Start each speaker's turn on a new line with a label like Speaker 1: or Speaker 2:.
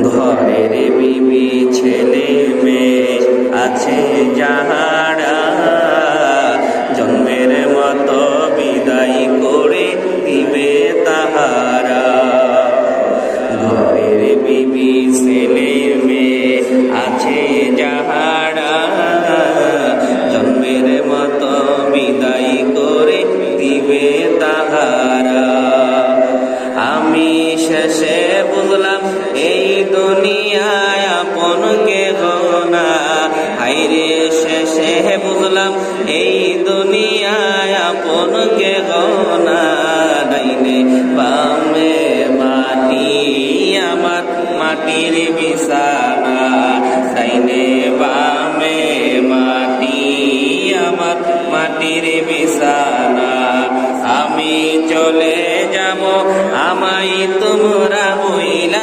Speaker 1: ঘরের বিবি ছেলে মেয়ে আছে যাহারা। জন্মের মতো বিদায় করে দিবে তাহারা। ঘরের বিবি ছেলে মেয়ে আছে যাহারা। জন্মের মতো বিদায় করে দিবে শেষে বুঝলাম, এই দুনিয়ায় আপন কে না। হাইরে শেষে বুঝলাম, এই দুনিয়ায় আপন কে ডাইনে বামে মাটি, আমার মাটির বিছানা। ডাইনে বামে মাটি, আমার মাটির বিছানা। আমি চলে যাব আমায় তোমরা বইলা